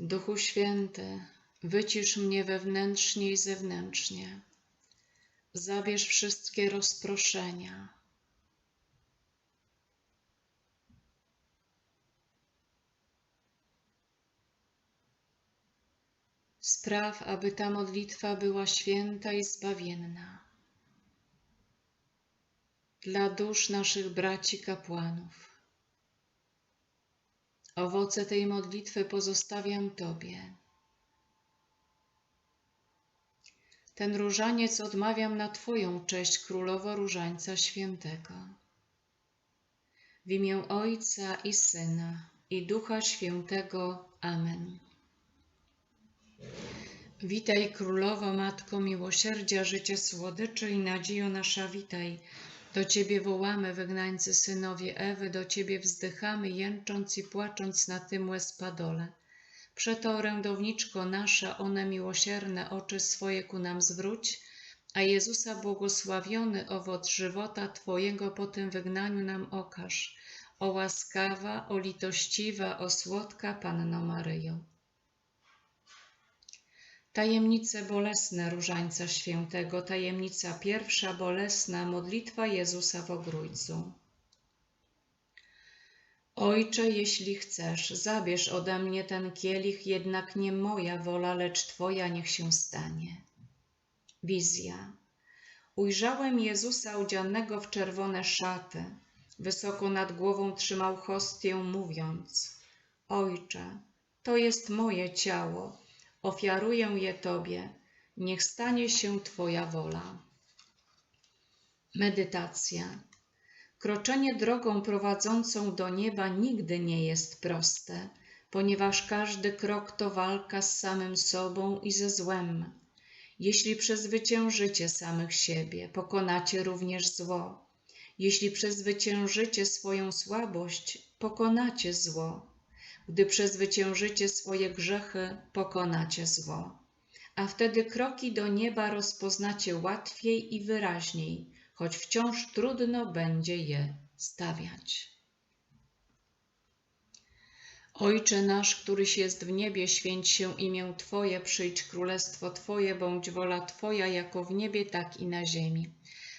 Duchu Święty, wycisz mnie wewnętrznie i zewnętrznie. Zabierz wszystkie rozproszenia. Spraw, aby ta modlitwa była święta i zbawienna. Dla dusz naszych braci kapłanów. Owoce tej modlitwy pozostawiam Tobie. Ten różaniec odmawiam na Twoją cześć, Królowo Różańca Świętego. W imię Ojca i Syna i Ducha Świętego. Amen. Witaj Królowo, Matko Miłosierdzia, życie słodyczy i nadziejo nasza, witaj. Do Ciebie wołamy, wygnańcy synowie Ewy, do Ciebie wzdychamy, jęcząc i płacząc na tym łezpadole. Przeto, orędowniczko nasza, one miłosierne oczy swoje ku nam zwróć, a Jezusa błogosławiony owoc żywota Twojego po tym wygnaniu nam okaż. O łaskawa, o litościwa, o słodka Panno Maryjo. Tajemnice bolesne Różańca Świętego, tajemnica pierwsza bolesna, modlitwa Jezusa w Ogrójcu. Ojcze, jeśli chcesz, zabierz ode mnie ten kielich, jednak nie moja wola, lecz Twoja niech się stanie. Wizja. Ujrzałem Jezusa udzianego w czerwone szaty. Wysoko nad głową trzymał hostię, mówiąc: Ojcze, to jest moje ciało ofiaruję je Tobie, niech stanie się Twoja wola. Medytacja. Kroczenie drogą prowadzącą do nieba nigdy nie jest proste, ponieważ każdy krok to walka z samym sobą i ze złem. Jeśli przezwyciężycie samych siebie, pokonacie również zło. Jeśli przezwyciężycie swoją słabość, pokonacie zło. Gdy przezwyciężycie swoje grzechy, pokonacie zło. A wtedy kroki do nieba rozpoznacie łatwiej i wyraźniej, choć wciąż trudno będzie je stawiać. Ojcze nasz, któryś jest w niebie, święć się imię Twoje, przyjdź królestwo Twoje, bądź wola Twoja, jako w niebie, tak i na ziemi.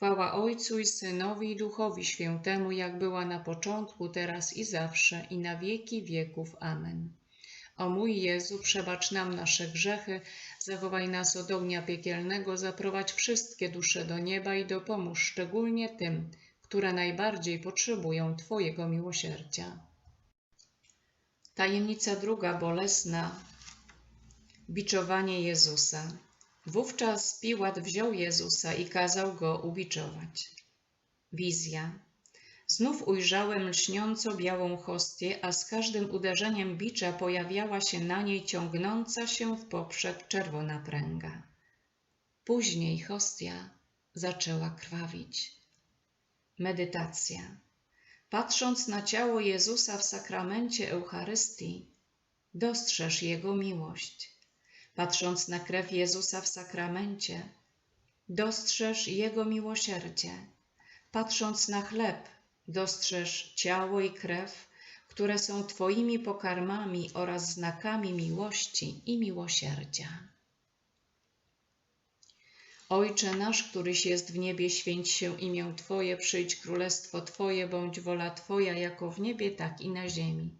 Chwała Ojcu i Synowi i Duchowi Świętemu, jak była na początku, teraz i zawsze, i na wieki wieków. Amen. O mój Jezu, przebacz nam nasze grzechy, zachowaj nas od ognia piekielnego, zaprowadź wszystkie dusze do nieba i dopomóż szczególnie tym, które najbardziej potrzebują Twojego miłosierdzia. Tajemnica druga bolesna. Biczowanie Jezusa. Wówczas Piłat wziął Jezusa i kazał go ubiczować. Wizja. Znów ujrzałem lśniąco białą hostię, a z każdym uderzeniem bicza pojawiała się na niej ciągnąca się w poprzek czerwona pręga. Później hostia zaczęła krwawić. Medytacja. Patrząc na ciało Jezusa w sakramencie Eucharystii, dostrzeż Jego miłość. Patrząc na krew Jezusa w sakramencie, dostrzeż Jego miłosierdzie. Patrząc na chleb, dostrzeż ciało i krew, które są Twoimi pokarmami oraz znakami miłości i miłosierdzia. Ojcze nasz, któryś jest w niebie, święć się imię Twoje, przyjdź królestwo Twoje, bądź wola Twoja, jako w niebie, tak i na ziemi.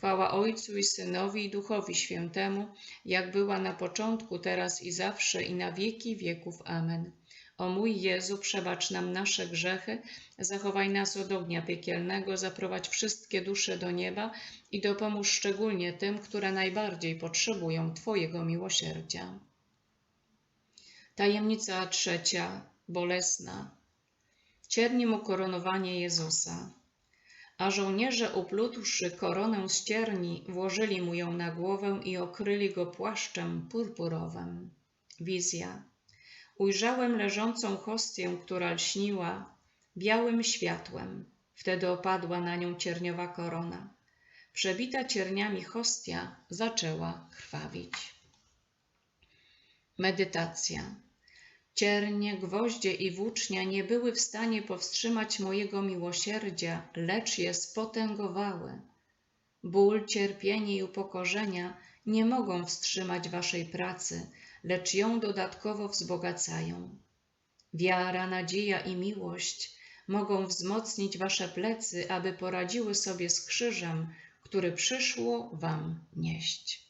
Chwała Ojcu i Synowi i Duchowi Świętemu, jak była na początku, teraz i zawsze i na wieki wieków. Amen. O mój Jezu, przebacz nam nasze grzechy, zachowaj nas od ognia piekielnego, zaprowadź wszystkie dusze do nieba i dopomóż szczególnie tym, które najbardziej potrzebują Twojego miłosierdzia. Tajemnica trzecia, bolesna. Ciernim ukoronowanie Jezusa. A żołnierze uplutłszy koronę z cierni, włożyli mu ją na głowę i okryli go płaszczem purpurowym. Wizja. Ujrzałem leżącą hostię, która lśniła białym światłem. Wtedy opadła na nią cierniowa korona. Przebita cierniami hostia zaczęła krwawić. Medytacja. Ciernie, gwoździe i włócznia nie były w stanie powstrzymać mojego miłosierdzia, lecz je spotęgowały. Ból, cierpienie i upokorzenia nie mogą wstrzymać waszej pracy, lecz ją dodatkowo wzbogacają. Wiara, nadzieja i miłość mogą wzmocnić wasze plecy, aby poradziły sobie z krzyżem, który przyszło wam nieść.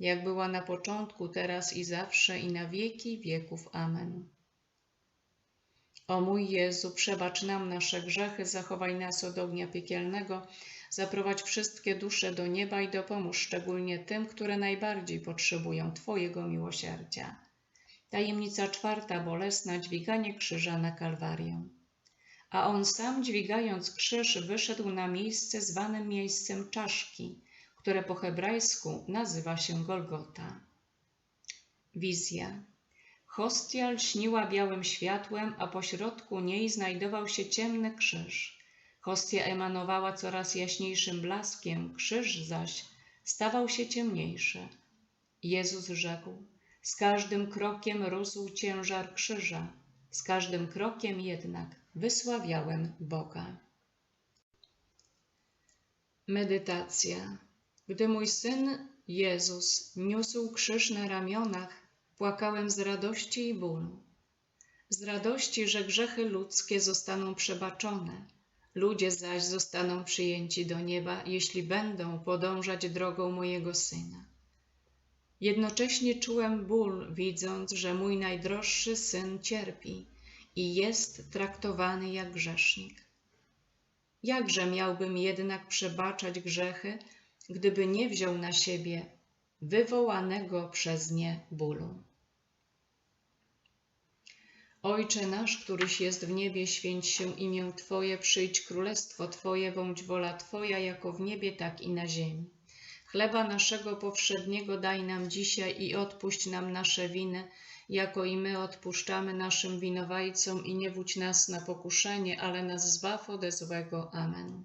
jak była na początku, teraz i zawsze i na wieki wieków. Amen. O mój Jezu, przebacz nam nasze grzechy, zachowaj nas od ognia piekielnego, zaprowadź wszystkie dusze do nieba i dopomóż szczególnie tym, które najbardziej potrzebują Twojego miłosierdzia. Tajemnica czwarta bolesna dźwiganie krzyża na Kalwarię. A on sam, dźwigając krzyż, wyszedł na miejsce zwanym miejscem czaszki, które po hebrajsku nazywa się Golgota. Wizja. Hostia lśniła białym światłem, a pośrodku niej znajdował się ciemny krzyż. Hostia emanowała coraz jaśniejszym blaskiem, krzyż zaś stawał się ciemniejszy. Jezus rzekł: Z każdym krokiem rósł ciężar krzyża, z każdym krokiem jednak wysławiałem Boga. Medytacja. Gdy mój syn Jezus niósł krzyż na ramionach, płakałem z radości i bólu. Z radości, że grzechy ludzkie zostaną przebaczone, ludzie zaś zostaną przyjęci do nieba, jeśli będą podążać drogą mojego syna. Jednocześnie czułem ból, widząc, że mój najdroższy syn cierpi i jest traktowany jak grzesznik. Jakże miałbym jednak przebaczać grzechy, gdyby nie wziął na siebie wywołanego przez nie bólu? Ojcze nasz, któryś jest w niebie, święć się imię Twoje, przyjdź królestwo Twoje, bądź wola Twoja, jako w niebie, tak i na ziemi. Chleba naszego powszedniego daj nam dzisiaj i odpuść nam nasze winy, jako i my odpuszczamy naszym winowajcom i nie wódź nas na pokuszenie, ale nas zbaw ode złego. Amen.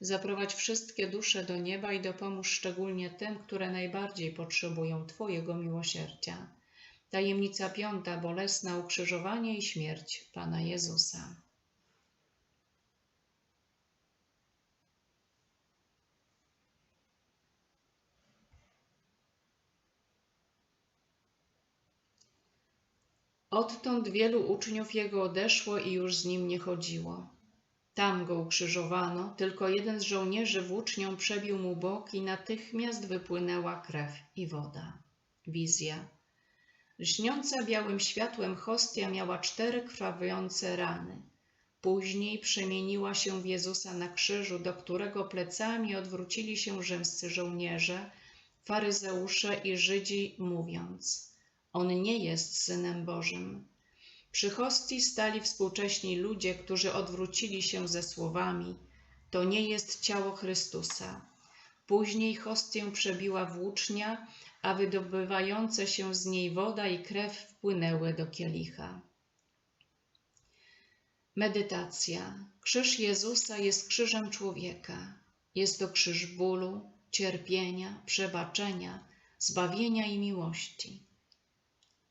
zaprowadź wszystkie dusze do nieba i dopomóż szczególnie tym, które najbardziej potrzebują Twojego miłosierdzia. Tajemnica piąta, bolesna ukrzyżowanie i śmierć Pana Jezusa. Odtąd wielu uczniów jego odeszło i już z nim nie chodziło. Tam go ukrzyżowano, tylko jeden z żołnierzy włócznią przebił mu bok i natychmiast wypłynęła krew i woda. Wizja. Lśniąca białym światłem hostia miała cztery krwawiące rany. Później przemieniła się w Jezusa na krzyżu, do którego plecami odwrócili się rzymscy żołnierze, faryzeusze i Żydzi, mówiąc: On nie jest synem Bożym. Przy hostii stali współcześni ludzie, którzy odwrócili się ze słowami: To nie jest ciało Chrystusa. Później hostię przebiła włócznia, a wydobywające się z niej woda i krew wpłynęły do kielicha. Medytacja. Krzyż Jezusa jest krzyżem człowieka. Jest to krzyż bólu, cierpienia, przebaczenia, zbawienia i miłości.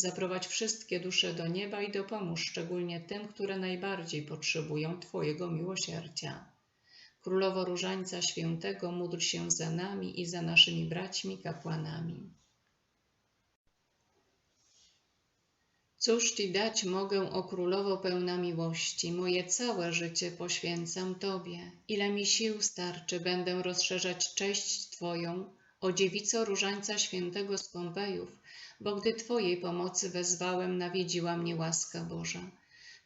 zaprowadź wszystkie dusze do nieba i dopomóż szczególnie tym, które najbardziej potrzebują Twojego miłosierdzia. Królowo Różańca Świętego, módl się za nami i za naszymi braćmi kapłanami. Cóż Ci dać mogę, o Królowo pełna miłości? Moje całe życie poświęcam Tobie. Ile mi sił starczy, będę rozszerzać cześć Twoją, o dziewico Różańca Świętego z Pompejów, bo gdy Twojej pomocy wezwałem, nawiedziła mnie łaska Boża.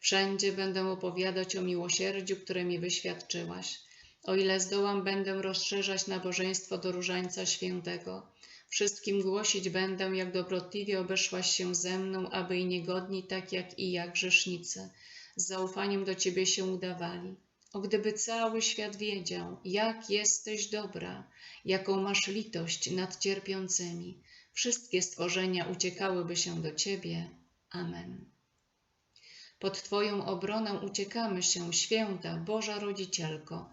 Wszędzie będę opowiadać o miłosierdziu, które mi wyświadczyłaś. O ile zdołam, będę rozszerzać nabożeństwo do Różańca Świętego. Wszystkim głosić będę, jak dobrotliwie obeszłaś się ze mną, aby i niegodni, tak jak i ja, grzesznicy, z zaufaniem do Ciebie się udawali. Gdyby cały świat wiedział, jak jesteś dobra, jaką masz litość nad cierpiącymi, wszystkie stworzenia uciekałyby się do Ciebie. Amen. Pod Twoją obronę uciekamy się, święta Boża Rodzicielko.